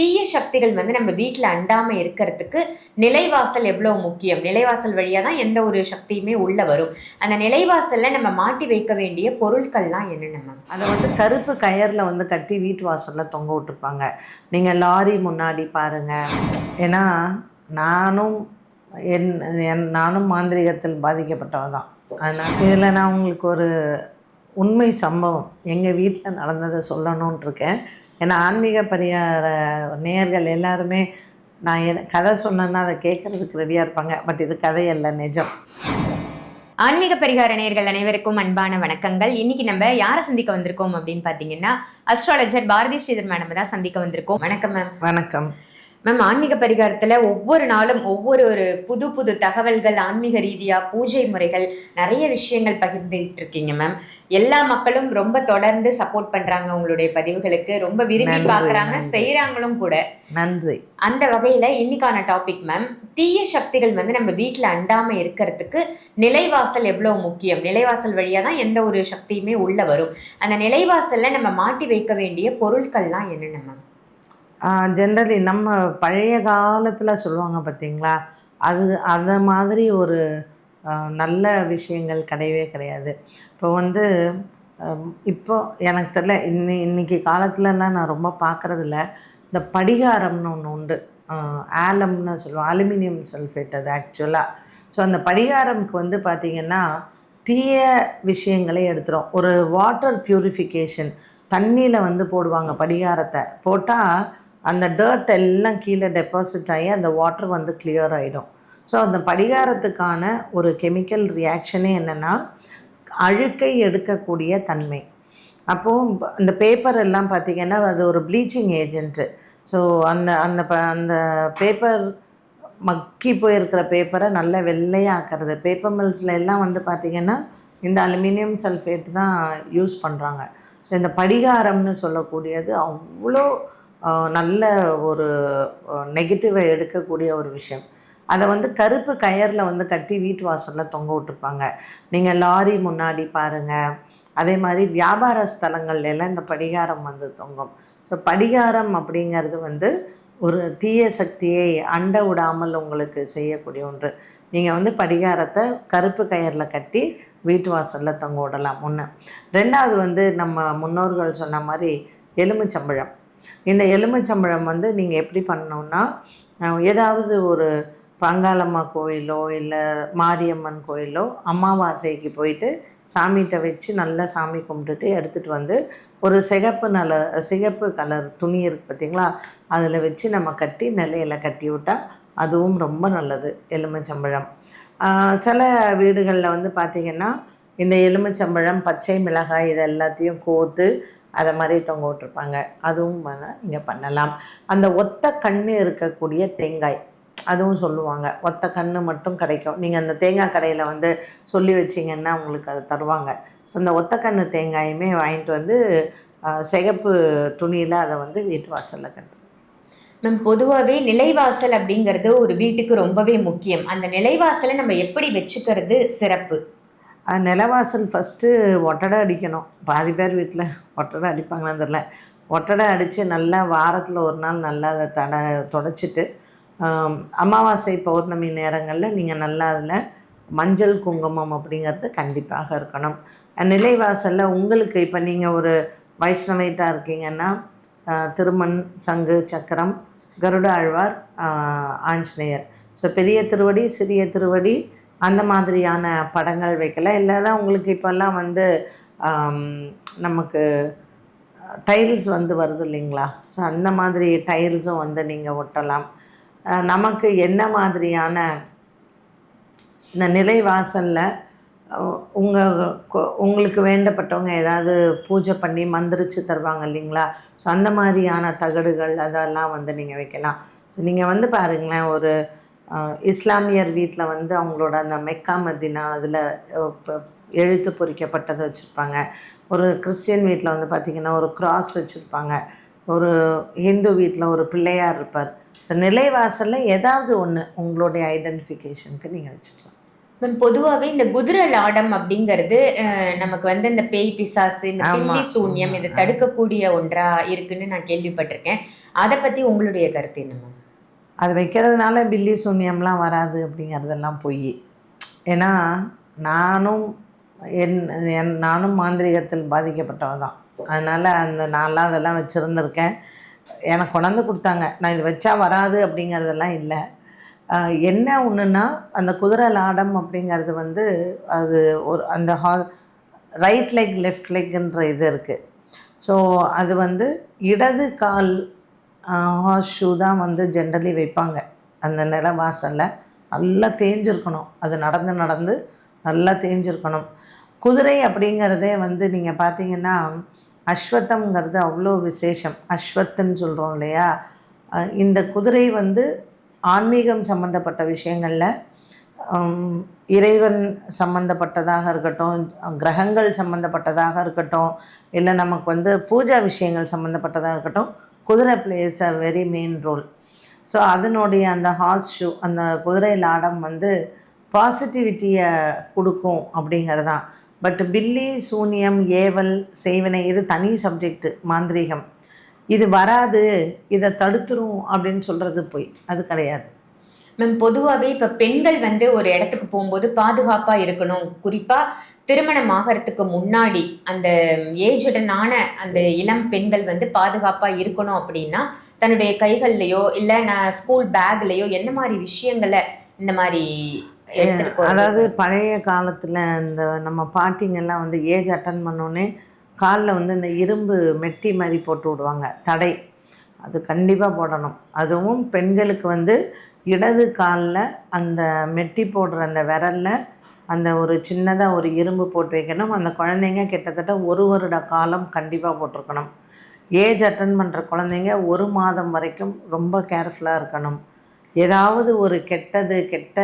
தீய சக்திகள் வந்து நம்ம வீட்டில் அண்டாமல் இருக்கிறதுக்கு நிலைவாசல் எவ்வளோ முக்கியம்? நிலைவாசல் வழியாக தான் எந்த ஒரு சக்தியுமே உள்ளே வரும். அந்த நிலைவாசலில் நம்ம மாட்டி வைக்க வேண்டிய பொருட்கள்லாம் என்னென்ன மேம்? அதை வந்து கருப்பு கயரில் வந்து கட்டி வீட்டு வாசலில் தொங்க விட்டுருப்பாங்க நீங்கள் லாரி முன்னாடி பாருங்கள் ஏன்னா நானும் என் என் நானும் மாந்திரிகத்தில் பாதிக்கப்பட்டவ தான் அதனால் இதில் நான் உங்களுக்கு ஒரு உண்மை சம்பவம். எங்கள் வீட்டில் நடந்ததை சொல்லணுன்ட்ருக்கேன் ஏன்னா ஆன்மீக பரிகார நேயர்கள் எல்லாருமே நான் என் கதை சொன்னேன்னா அதை கேட்குறதுக்கு ரெடியாக இருப்பாங்க. பட் இது கதையல்ல நிஜம். ஆன்மீக பரிகார நேயர்கள் அனைவருக்கும் அன்பான வணக்கங்கள். இன்னைக்கு நம்ம யாரை சந்திக்க வந்திருக்கோம் அப்படின்னு பாத்தீங்கன்னா அஸ்ட்ராலஜர் பாரதி ஸ்ரீதர் மேடம் தான் சந்திக்க வந்திருக்கோம். வணக்கம் மேம் வணக்கம். மேம் ஆன்மீக பரிகாரத்துல ஒவ்வொரு நாளும் ஒவ்வொரு ஒரு புது புது தகவல்கள் ஆன்மீக ரீதியா பூஜை முறைகள் நிறைய விஷயங்கள் பகிர்ந்துட்டு இருக்கீங்க மேம் எல்லா மக்களும் ரொம்ப தொடர்ந்து சப்போர்ட் பண்றாங்க உங்களுடைய பதிவுகளுக்கு. ரொம்ப விரும்பி பாக்குறாங்க. செய்யறாங்களும் கூட. நன்றி. அந்த வகையில இன்னைக்கான டாபிக் மேம் தீய சக்திகள் வந்து நம்ம வீட்ல அண்டாம இருக்கிறதுக்கு நிலைவாசல் எவ்வளவு முக்கியம்? நிலைவாசல் வழியா தான் எந்த ஒரு சக்தியுமே உள்ள வரும். அந்த நிலைவாசல்ல நம்ம மாட்டி வைக்க வேண்டிய பொருட்கள்லாம் என்னென்ன மேம் ஜென்ரலி நம்ம பழைய காலத்தில் சொல்லுவாங்க பார்த்தீங்களா அது அதை மாதிரி ஒரு நல்ல விஷயங்கள் கிடையவே கிடையாது. இப்போ வந்து இப்போ எனக்கு தெரியல இன்னி இன்றைக்கி காலத்துலலாம் நான் ரொம்ப பார்க்குறதில்ல இந்த படிகாரம்னு ஒன்று உண்டு. ஆலம்னு சொல்லுவோம். அலுமினியம் சல்ஃபேட் அது ஆக்சுவலாக ஸோ அந்த படிகாரம்க்கு வந்து பார்த்திங்கன்னா தீய விஷயங்களே எடுத்துரும். ஒரு வாட்டர் ப்யூரிஃபிகேஷன் தண்ணியில் வந்து போடுவாங்க படிகாரத்தை. போட்டால் அந்த டர்ட் எல்லாம் கீழே டெபாசிட் ஆகி அந்த வாட்டர் வந்து கிளியர் ஆகிடும் ஸோ அந்த படிகாரத்துக்கான ஒரு கெமிக்கல் ரியாக்ஷனே என்னென்னா அழுக்கை எடுக்கக்கூடிய தன்மை. அப்போது அந்த பேப்பர் எல்லாம் பார்த்திங்கன்னா அது ஒரு ப்ளீச்சிங் ஏஜென்ட்டு ஸோ அந்த அந்த ப அந்த பேப்பர் மக்கி போயிருக்கிற பேப்பரை நல்லா வெள்ளையாக்குறது. பேப்பர் மில்ஸில் எல்லாம் வந்து பார்த்திங்கன்னா இந்த அலுமினியம் சல்ஃபேட் தான் யூஸ் பண்ணுறாங்க ஸோ இந்த படிகாரம்னு சொல்லக்கூடியது அவ்வளோ நல்ல ஒரு நெகட்டிவை எடுக்கக்கூடிய ஒரு விஷயம். அதை வந்து கருப்பு கயரில் வந்து கட்டி வீட்டு வாசலில் தொங்க விட்டுருப்பாங்க நீங்கள் லாரி முன்னாடி பாருங்கள் அதே மாதிரி வியாபார ஸ்தலங்கள்லாம் இந்த படிகாரம் வந்து தொங்கும். ஸோ படிகாரம் அப்படிங்கிறது வந்து ஒரு தீய சக்தியை அண்ட விடாமல் உங்களுக்கு செய்யக்கூடிய ஒன்று. நீங்கள் வந்து படிகாரத்தை கருப்பு கயரில் கட்டி வீட்டு வாசலில் தொங்க விடலாம். ஒன்று ரெண்டாவது வந்து நம்ம முன்னோர்கள் சொன்ன மாதிரி எலுமிச்சம்பழம். இந்த எலுமிச்சம்பழம் வந்து நீங்கள் எப்படி பண்ணணும்னா ஏதாவது ஒரு பங்காளம்மா கோயிலோ இல்லை மாரியம்மன் கோயிலோ அமாவாசைக்கு போயிட்டு சாமிகிட்ட வச்சு நல்லா சாமி கும்பிட்டுட்டு எடுத்துகிட்டு வந்து ஒரு சிகப்பு நல சிகப்பு கலர் துணி இருக்குது பார்த்தீங்களா அதில் வச்சு நம்ம கட்டி நிலையில் கட்டி விட்டால் அதுவும் ரொம்ப நல்லது எலுமிச்சம்பழம். சில வீடுகளில் வந்து பார்த்திங்கன்னா இந்த எலுமிச்சம்பழம் பச்சை மிளகாய் இது எல்லாத்தையும் கோத்து அதை மாதிரி தொங்க விட்டுருப்பாங்க. அதுவும் நீங்கள் பண்ணலாம். அந்த ஒத்த கண்ணு இருக்கக்கூடிய தேங்காய் அதுவும் சொல்லுவாங்க. ஒத்த கண்ணு மட்டும் கிடைக்கும். நீங்கள் அந்த தேங்காய் கடையில் வந்து சொல்லி வச்சிங்கன்னா உங்களுக்கு அது தருவாங்க. ஸோ அந்த ஒத்த கண்ணு தேங்காயுமே வாங்கிட்டு வந்து சிகப்பு துணியில் அதை வந்து வீட்டு வாசலில் கட்டு. மேம் பொதுவாகவே நிலைவாசல் அப்படிங்கிறது ஒரு வீட்டுக்கு ரொம்பவே முக்கியம். அந்த நிலைவாசலை நம்ம எப்படி வச்சுக்கிறது சிறப்பு? நிலவாசல் ஃபஸ்ட்டு ஒட்டடை அடிக்கணும். பாதி பேர் வீட்டில் ஒட்டடை அடிப்பாங்களான்னு தெரில ஒட்டடை அடித்து நல்லா வாரத்தில் ஒரு நாள் நல்லா அதை தட தொடச்சிட்டு அமாவாசை பௌர்ணமி நேரங்களில் நீங்கள் நல்லா அதில் மஞ்சள் குங்குமம் அப்படிங்கிறது கண்டிப்பாக இருக்கணும். நிலைவாசலில் உங்களுக்கு இப்போ நீங்கள் ஒரு வைஷ்ணவைட்டாக இருக்கீங்கன்னா திருமண் சங்கு சக்கரம் கருட ஆழ்வார் ஆஞ்சநேயர். ஸோ பெரிய திருவடி சிறிய திருவடி அந்த மாதிரியான படங்கள் வைக்கலை. இல்லை தான் உங்களுக்கு இப்போல்லாம் வந்து நமக்கு டைல்ஸ் வந்து வருது இல்லைங்களா? ஸோ அந்த மாதிரி டைல்ஸும் வந்து நீங்கள் ஒட்டலாம். நமக்கு என்ன மாதிரியான இந்த நிலைவாசலில் உங்கள் உங்களுக்கு வேண்டப்பட்டவங்க ஏதாவது பூஜை பண்ணி மந்திரிச்சு தருவாங்க இல்லைங்களா? ஸோ அந்த மாதிரியான தகடுகள் அதெல்லாம் வந்து நீங்கள் வைக்கலாம். ஸோ நீங்கள் வந்து பாருங்களேன் ஒரு இஸ்லாமியர் வீட்டில் வந்து அவங்களோட அந்த மெக்கா மதினா அதில் எழுத்து பொறிக்கப்பட்டதை வச்சுருப்பாங்க. ஒரு கிறிஸ்டியன் வீட்டில் வந்து பார்த்திங்கன்னா ஒரு கிராஸ் வச்சுருப்பாங்க. ஒரு ஹிந்து வீட்டில் ஒரு பிள்ளையார் இருப்பார். ஸோ நிலைவாசலில் ஏதாவது ஒன்று உங்களுடைய ஐடென்டிஃபிகேஷனுக்கு நீங்கள் வச்சுக்கலாம். மேம் பொதுவாகவே இந்த குதிரை லாடம் அப்படிங்கிறது நமக்கு வந்து இந்த பேய் பிசாசு இந்த. பில்லி சூன்யம் இதை. தடுக்கக்கூடிய ஒன்றா இருக்குன்னு நான் கேள்விப்பட்டிருக்கேன். அதை பத்தி உங்களுடைய கருத்து என்ன மேம் அது வைக்கிறதுனால பில்லி சூன்யம்லாம் வராது அப்படிங்கிறதெல்லாம் பொய். ஏன்னா நானும் என் என் நானும் மாந்திரிகத்தில் பாதிக்கப்பட்டவ தான் அதனால் அந்த நான்லாம் அதெல்லாம் வச்சுருந்துருக்கேன். எனக்கு கொண்டாந்து கொடுத்தாங்க. நான் இது வச்சா வராது அப்படிங்கிறதெல்லாம் இல்லை. என்ன ஒன்றுன்னா அந்த குதிரை லாடம் அப்படிங்கிறது வந்து அது ஒரு அந்த ஹா ரைட் லெக் லெஃப்ட் லெக்குன்ற இது இருக்குது ஸோ அது வந்து இடது கால் ஹார்ஸ் ஷூ தான் வந்து ஜென்ரலி வைப்பாங்க. அந்த நில வாசலில் நல்லா தேஞ்சிருக்கணும். அது நடந்து நடந்து நல்லா தேஞ்சிருக்கணும். குதிரை அப்படிங்கிறதே வந்து நீங்கள் பார்த்தீங்கன்னா அஸ்வத்தம்ங்கிறது அவ்வளோ விசேஷம். அஸ்வத்துன்னு சொல்கிறோம் இல்லையா? இந்த குதிரை வந்து ஆன்மீகம் சம்மந்தப்பட்ட விஷயங்களில் இறைவன் சம்மந்தப்பட்டதாக இருக்கட்டும் கிரகங்கள் சம்மந்தப்பட்டதாக இருக்கட்டும் இல்லை நமக்கு வந்து பூஜா விஷயங்கள் சம்மந்தப்பட்டதாக இருக்கட்டும் குதிரை plays a very main role so அதனுடைய அந்த ஹார்ஸ் ஷூ அந்த குதிரை லாடம் வந்து பாசிட்டிவிட்டியை கொடுக்கும் அப்படிங்கிறது. தான் பட் பில்லி சூனியம் ஏவல் செய்வினை இது தனி சப்ஜெக்ட் மாந்திரீகம். இது வராது இதை தடுத்துரும் அப்படின்னு சொல்கிறது போய். அது கிடையாது. மேம் பொதுவாகவே இப்போ பெண்கள் வந்து ஒரு இடத்துக்கு போகும்போது பாதுகாப்பாக இருக்கணும். குறிப்பாக திருமணம் ஆகிறதுக்கு முன்னாடி அந்த ஏஜுடனான அந்த இளம் பெண்கள் வந்து பாதுகாப்பாக இருக்கணும் அப்படின்னா தன்னுடைய கைகள்லையோ இல்லை நான் ஸ்கூல் பேக்லேயோ என்ன மாதிரி விஷயங்களை இந்த மாதிரி? அதாவது பழைய காலத்தில் இந்த நம்ம பாட்டிங்கெல்லாம் வந்து ஏஜ் அட்டன் பண்ணோன்னே காலில் வந்து இந்த இரும்பு மெட்டி மாதிரி போட்டு விடுவாங்க தடை அது கண்டிப்பாக போடணும் அதுவும் பெண்களுக்கு வந்து இடது காலில் அந்த மெட்டி போடுற அந்த விரலில் அந்த ஒரு சின்னதாக ஒரு இரும்பு போட்டு வைக்கணும் அந்த குழந்தைங்க கிட்டத்தட்ட ஒரு வருட காலம் கண்டிப்பாக போட்டிருக்கணும். ஏஜ் அட்டன் பண்ணுற குழந்தைங்க ஒரு மாதம் வரைக்கும் ரொம்ப கேர்ஃபுல்லாக இருக்கணும். ஏதாவது ஒரு கெட்டது கெட்ட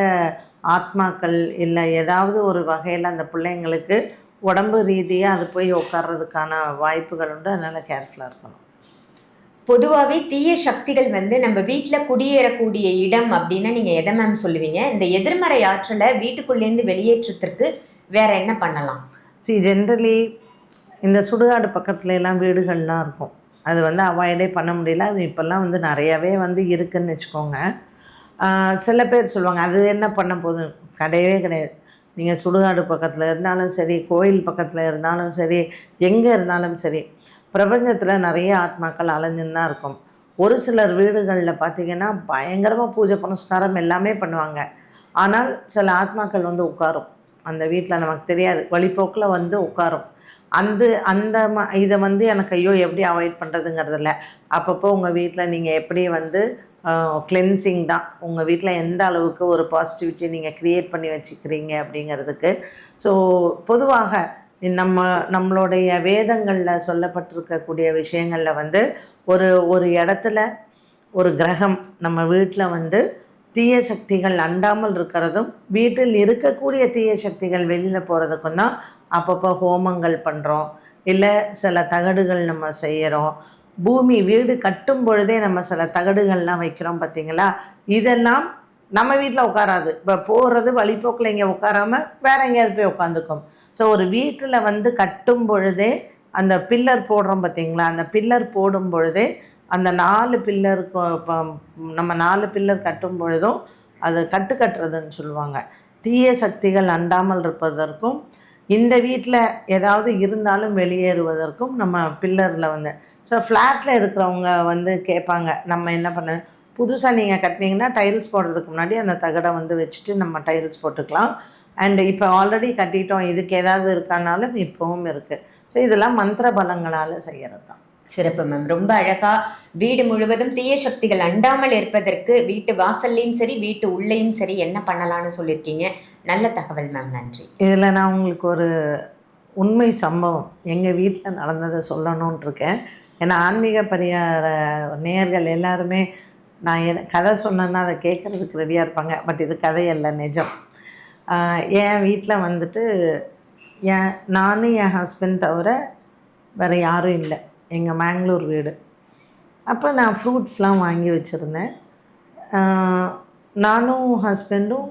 ஆத்மாக்கள் இல்லை ஏதாவது ஒரு வகையில் அந்த பிள்ளைங்களுக்கு உடம்பு ரீதியாக அது போய் உட்கார்றதுக்கான வாய்ப்புகள் உண்டு. அதனால் கேர்ஃபுல்லாக இருக்கணும். பொதுவாகவே தீய சக்திகள் வந்து நம்ம வீட்டில் குடியேறக்கூடிய இடம் அப்படின்னு நீங்கள் எதை மேம் சொல்லுவீங்க? இந்த எதிர்மறை ஆற்றலை வீட்டுக்குள்ளேருந்து வெளியேற்றத்திற்கு வேற என்ன பண்ணலாம்? சி ஜென்ரலி இந்த சுடுகாடு பக்கத்துல எல்லாம் வீடுகள்லாம் இருக்கும். அது வந்து அவாய்டே பண்ண முடியல. அது இப்போல்லாம் வந்து நிறையாவே வந்து இருக்குன்னு வச்சுக்கோங்க. சில பேர் சொல்லுவாங்க அது என்ன பண்ண போகுது? கிடையவே கிடையாது. நீங்கள் சுடுகாடு பக்கத்தில் இருந்தாலும் சரி கோயில் பக்கத்தில் இருந்தாலும் சரி எங்கே இருந்தாலும் சரி பிரபஞ்சத்தில் நிறைய ஆத்மாக்கள் அலைஞ்சுன்னு தான் இருக்கும். ஒரு சிலர் வீடுகளில் பார்த்தீங்கன்னா பயங்கரமாக பூஜை புனஸ்காரம் எல்லாமே பண்ணுவாங்க. ஆனால் சில ஆத்மாக்கள் வந்து உட்காரும். அந்த வீட்டில் நமக்கு தெரியாது. வழிபோக்கில் வந்து உட்காரும். அந்த அந்த ம இதை வந்து எனக்கு ஐயோ எப்படி அவாய்ட் பண்ணுறதுங்கிறதில்ல அப்பப்போ உங்கள் வீட்டில் நீங்கள் எப்படி வந்து கிளென்சிங் தான். உங்கள் வீட்டில் எந்த அளவுக்கு ஒரு பாசிட்டிவிட்டி நீங்கள் க்ரியேட் பண்ணி வச்சுக்கிறீங்க அப்படிங்கிறதுக்கு. ஸோ பொதுவாக நம்ம நம்மளுடைய வேதங்களில் சொல்லப்பட்டிருக்கக்கூடிய விஷயங்களில் வந்து ஒரு ஒரு இடத்துல ஒரு கிரகம் நம்ம வீட்டில் வந்து தீய சக்திகள் அண்டாமல் இருக்கிறதும் வீட்டில் இருக்கக்கூடிய தீய சக்திகள் வெளியில் போகிறதுக்கும் தான் அப்பப்போ ஹோமங்கள் பண்ணுறோம் இல்லை சில தகடுகள் நம்ம செய்கிறோம் பூமி வீடு கட்டும் பொழுதே நம்ம சில தகடுகள்லாம் வைக்கிறோம் பார்த்திங்களா இதெல்லாம் நம்ம வீட்டில் உட்காராது இப்போ போகிறது வழிபோக்கில் இங்கே உட்காராம வேற எங்கேயாவது போய் உட்காந்துக்கும் ஸோ ஒரு வீட்டில் வந்து கட்டும் பொழுதே அந்த பில்லர் போடுறோம் பார்த்தீங்களா அந்த பில்லர் போடும் பொழுதே அந்த நாலு பில்லர் நம்ம நாலு பில்லர் கட்டும் பொழுதும் அது கட்டு கட்டுறதுன்னு சொல்லுவாங்க. தீய சக்திகள் அண்டாமல் இருப்பதற்கும் இந்த வீட்டில் ஏதாவது இருந்தாலும் வெளியேறுவதற்கும் நம்ம பில்லரில் வந்து ஸோ ஃப்ளாட்டில் இருக்கிறவங்க வந்து கேட்பாங்க நம்ம என்ன பண்ண புதுசாக நீங்கள் கட்டினீங்கன்னா டைல்ஸ் போடுறதுக்கு முன்னாடி அந்த தகடை வந்து வச்சுட்டு நம்ம டைல்ஸ் போட்டுக்கலாம். அண்ட் இப்போ ஆல்ரெடி கட்டிட்டோம் இதுக்கு ஏதாவது இருக்கானாலும் இப்போவும் இருக்குது ஸோ இதெல்லாம் மந்திர பலங்களால் செய்கிறது தான் சிறப்பு மேம் ரொம்ப அழகா வீடு முழுவதும் தீய சக்திகள் அண்டாமல் இருப்பதற்கு வீட்டு வாசல்லையும் சரி வீட்டு உள்ளேயும் சரி என்ன பண்ணலாம்னு சொல்லியிருக்கீங்க. நல்ல தகவல் மேம் நன்றி. இதில் நான் உங்களுக்கு ஒரு உண்மை சம்பவம் எங்கள் வீட்டில் நடந்ததை சொல்லணும்னு இருக்கேன். ஏன்னா ஆன்மீக பரிகார நேயர்கள் எல்லாருமே நான் என் கதை சொன்னேன்னா அதை கேட்குறதுக்கு ரெடியாக இருப்பாங்க. பட் இது கதையல்ல நிஜம். என் வீட்டில் வந்துட்டு என் நானும் என் ஹஸ்பண்ட் தவிர வேறு யாரும் இல்லை. எங்கள் மேங்களூர் வீடு. அப்போ நான் ஃப்ரூட்ஸ்லாம் வாங்கி வச்சுருந்தேன். நானும் ஹஸ்பண்டும்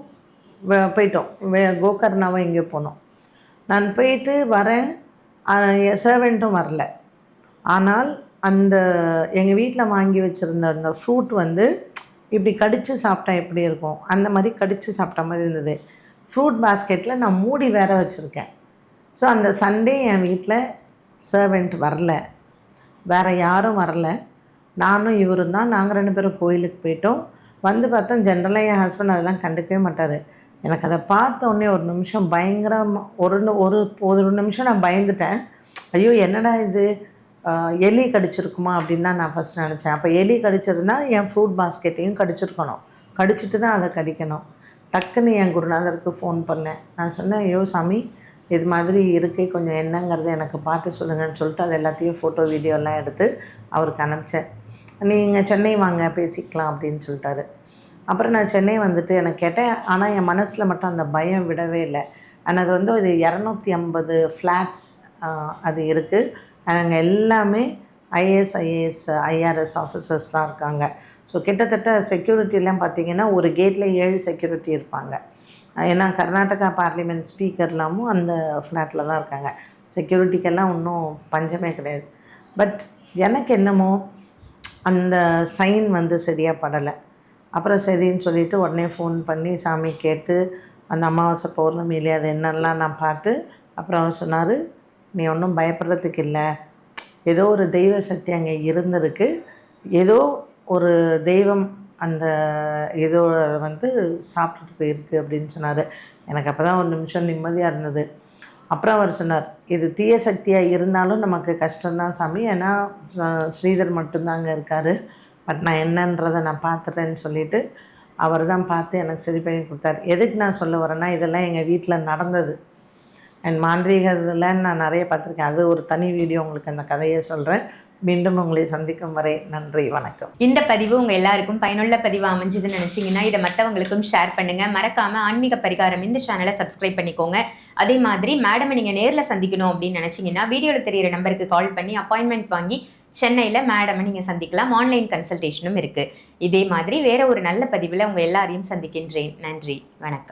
போயிட்டோம். வே கோகர்ணாவும் எங்கேயோ போனோம். நான் போயிட்டு வரேன். சர்வெண்ட்டும் வரல. ஆனால் அந்த எங்கள் வீட்டில் வாங்கி வச்சுருந்த அந்த ஃப்ரூட் வந்து இப்படி கடித்து சாப்பிட்டா எப்படி இருக்கும்? அந்த மாதிரி கடித்து சாப்பிட்ட மாதிரி இருந்தது. ஃப்ரூட் பாஸ்கெட்டில் நான் மூடி வேற வச்சுருக்கேன். ஸோ அந்த சண்டே என் வீட்டில் சர்வெண்ட் வரல. வேறு யாரும் வரல. நானும் இவரும் தான். நாங்கள் ரெண்டு பேரும் கோயிலுக்கு போயிட்டோம். வந்து பார்த்தோம் ஜென்ரலாக என் ஹஸ்பண்ட் அதெல்லாம் கண்டுக்கவே மாட்டார். எனக்கு அதை பார்த்த உடனே ஒரு நிமிஷம் பயங்கரமாக ஒரு ஒரு ஒரு நிமிஷம் நான் பயந்துட்டேன். ஐயோ என்னடா இது? எலி கடிச்சிருக்குமா அப்படின்னு தான் நான் ஃபஸ்ட் நினச்சேன். அப்போ எலி கடிச்சிருந்தா என் ஃப்ரூட் பாஸ்கெட்டையும் கடிச்சிருக்கணும். கடிச்சிட்டு தான் அதை கடிக்கணும். டக்குன்னு என் குருநாதருக்கு ஃபோன் பண்ணேன். நான் சொன்னேன் ஐயோ சாமி இது மாதிரி இருக்கே கொஞ்சம் என்னங்கிறது எனக்கு பார்த்து சொல்லுங்கன்னு சொல்லிட்டு அது எல்லாத்தையும் ஃபோட்டோ வீடியோலாம் எடுத்து அவருக்கு அனுப்பிச்சேன். நீங்கள் சென்னை வாங்க பேசிக்கலாம் அப்படின்னு சொல்லிட்டாரு. அப்புறம் நான் சென்னை வந்துட்டு எனக்கு கேட்டேன். ஆனால் என் மனசில் மட்டும் அந்த பயம் விடவே இல்லை. ஆனால் அது வந்து ஒரு இரநூத்தி ஐம்பது ஃப்ளாட்ஸ் அது இருக்குது நாங்கள் எல்லாமே ஐஏஎஸ் ஐஏஎஸ் ஐஆர்எஸ் ஆஃபீஸர்ஸ் தான் இருக்காங்க. ஸோ கிட்டத்தட்ட செக்யூரிட்டிலாம் பார்த்திங்கன்னா ஒரு கேட்டில் ஏழு செக்யூரிட்டி இருப்பாங்க. ஏன்னா கர்நாடகா பார்லிமெண்ட் ஸ்பீக்கர்லாமும் அந்த ஃப்ளாட்டில் தான் இருக்காங்க. செக்யூரிட்டிக்கெல்லாம் ஒன்றும் பஞ்சமே கிடையாது. பட் எனக்கு என்னமோ அந்த சைன் வந்து சரியாக படலை. அப்புறம் சரின்னு சொல்லிவிட்டு உடனே ஃபோன் பண்ணி சாமி கேட்டு அந்த அமாவாசை பௌர்ணமியிலே அது என்னெல்லாம் நான் பார்த்து அப்புறம் அவர் சொன்னார் நீ ஒன்றும் பயப்படுறதுக்கு இல்லை. ஏதோ ஒரு தெய்வ சக்தி அங்கே இருந்திருக்கு. ஏதோ ஒரு தெய்வம் அந்த ஏதோ அதை வந்து சாப்பிட்டுட்டு போயிருக்கு அப்படின்னு சொன்னார். எனக்கு அப்போ தான் ஒரு நிமிஷம் நிம்மதியாக இருந்தது. அப்புறம் அவர் சொன்னார் இது தீய சக்தியாக இருந்தாலும் நமக்கு கஷ்டம்தான் சாமி. ஏன்னா ஸ்ரீதர் மட்டும்தான் அங்கே இருக்கார். பட் நான் என்னன்றதை நான் பார்த்துட்டேன்னு சொல்லிட்டு அவர் தான் பார்த்து எனக்கு சரி பண்ணி கொடுத்தாரு. எதுக்கு நான் சொல்ல வரேன்னா இதெல்லாம் எங்கள் வீட்டில் நடந்தது. அண்ட் மாந்திரீகத்தில் நான் நிறைய பார்த்துருக்கேன். அது ஒரு தனி வீடியோ உங்களுக்கு அந்த கதையை சொல்கிறேன் மீண்டும் உங்களை சந்திக்கும் வரை நன்றி வணக்கம். இந்த பதிவு உங்க எல்லாருக்கும் பயனுள்ள பதிவு அமைஞ்சதுன்னு நினைச்சீங்கன்னா இதை மற்றவங்களுக்கும் ஷேர் பண்ணுங்க. மறக்காம ஆன்மீக பரிகாரம் இந்த சேனலை சப்ஸ்கிரைப் பண்ணிக்கோங்க. அதே மாதிரி மேடமை நீங்க நேரில் சந்திக்கணும் அப்படின்னு நினைச்சீங்கன்னா வீடியோல தெரியிற நம்பருக்கு கால் பண்ணி அப்பாயின்மெண்ட் வாங்கி சென்னையில மேடமை நீங்க சந்திக்கலாம். ஆன்லைன் கன்சல்டேஷனும் இருக்கு. இதே மாதிரி வேற ஒரு நல்ல பதிவுல உங்க எல்லாரையும் சந்திக்கின்றேன். நன்றி வணக்கம்.